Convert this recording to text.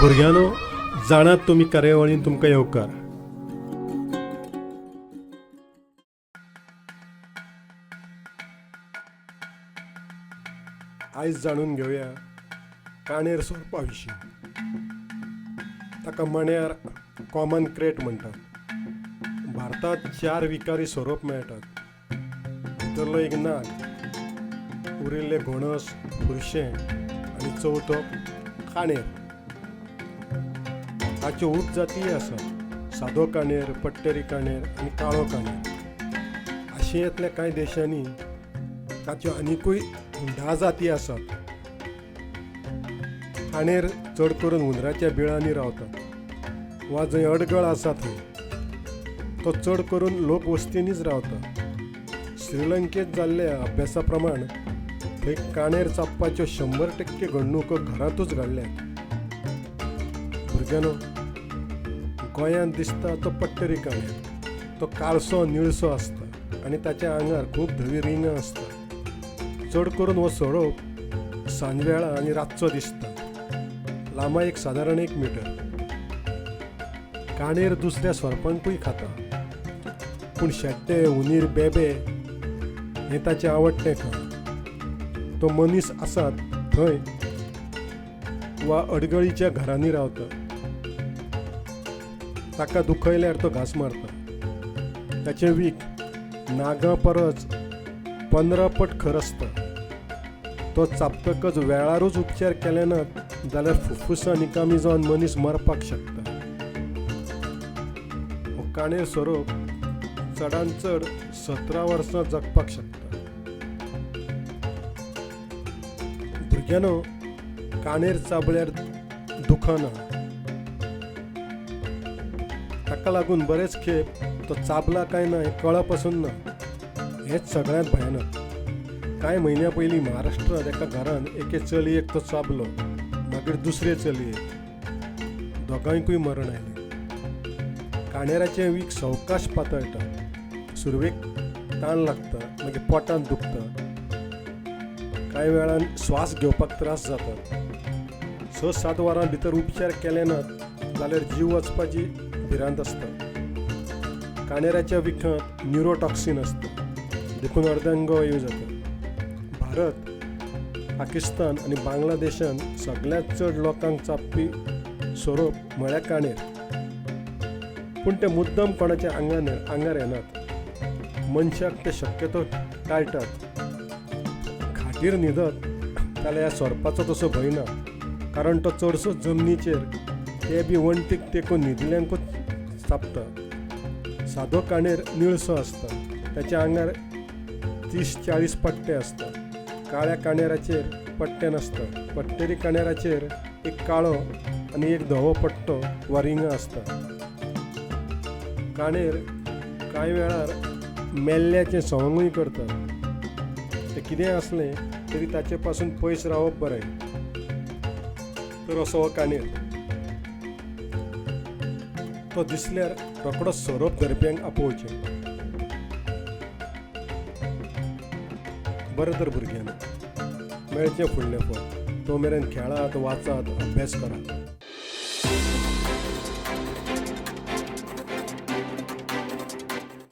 भुरग्यानो जाणात तुमी कार्यावळीन तुमकां येवकार. आयज जाणून घेवया काणेर सोरपा विशीं ताका मण्यार कॉमन क्रेट म्हणटात भारतांत चार विकारी सोरोप मेळटात भितरलो एक नाग उरिल्ले घोणस बुरशें आनी चवथो काणेर. ताच्यो उपजाती आसात सादो काणेर पट्टेरी काणेर आनी काळो काणेर आशियेंतल्या कांय देशांनी ताच्यो आनिकूय धा जाती आसात काणेर चड करून हुंदराच्या बिळांनी रावतात. वा जंय अडगळ आसा थंय. तो चड करून लोकवस्तींनीच रावता श्रीलंकेत जाल्ल्या अभ्यासा प्रमाण थंय काणेर चापपाच्यो शंबर टक्के घडणुको घरांतूच घडल्यात. भुरग्यांनो गोंयांत दिसता तो पट्टरी काणेर तो काळसो निळसो आसता आनी ताच्या आंगार खूब धवी रिंगां आसता चड करून हो सोडोप सांजवेळा आनी रातचो दिसता. लांबा एक सादारण एक मिटर. काणेर दुसऱ्या सरपंकूय खाता. पूण शेट्टे उंदीर बेबे हें ताचें आवडटें खा तो मनीस आसात थंय वा अडगळीच्या घरांनी रावता. ताका दुखयल्यार तो घास मारता ताचें वीक नागां परस पंदरा पट खर आसता तो चापतकच वेळारूच उपचार केले नात जाल्यार फुफ्फुसां निकामी जावन मनीस मरपाक शकता. हो काणेर सोरोप चडान चड सतरा वर्सां जगपाक शकता. भुरग्यानो काणेर चाबल्यार दुखना. ताका लागून बरेच खेप तो चाबला काय ना हें कळप आसून ना. हेच सगळ्यांत भयानक. कांय म्हयन्या पयलीं महाराष्ट्रांत एका घरान एके चलयेक तो चाबलो मागीर दुसरे चलयेक दोगांयकूय मरण आयलें. काणेराचें वीक सवकाश पातळटा. सुरवेक ताण लागता मागीर पोटांत दुखता. कांय वेळान श्वास घेवपाक त्रास जाता. स सात वरां भितर उपचार केले नात जाल्यार जीव वचपाची भिरांत आसता कानेऱ्याच्या विखांत न्युरोटॉक्सीन आसता देखून अर्धांग येऊ जाता. भारत पाकिस्तान आनी बांगलादेशान सगळ्यांत चड लोकांक चापपी सोरोप म्हळ्यार काणेर पूण ते मुद्दम कोणाच्या आंगान आंगार येनात मनशाक ते शक्यतो टाळटात खाटीर न्हिदत जाल्यार ह्या सोरपाचो तसो भंय ना. कारण तो चडसो जमनीचेर ते बी वणटीक तेंकून न्हिदल्यांकूच तापतं सादो काणेर निळसो आसता त्याच्या आंगार तीस चाळीस पट्टे असतात. काळ्या काणेराचेर पट्टे नासतात पट्टेरी काणेराचेर एक काळो आनी एक धवो पट्टो वा रिंगां आसता काणेर कांय वेळार मेल्ल्याचें सवंगूय करतात तें कितें आसलें तरी ताचे पासून पयस रावप बरें तर असो हो काणेर तो दिसल्यार रोकडो सोरोप धरप्यांक आपोवचें बरें तर भुरग्यांनी मेळचें फुडलें फळ तो मेरेन खेळात वाचात अभ्यास करात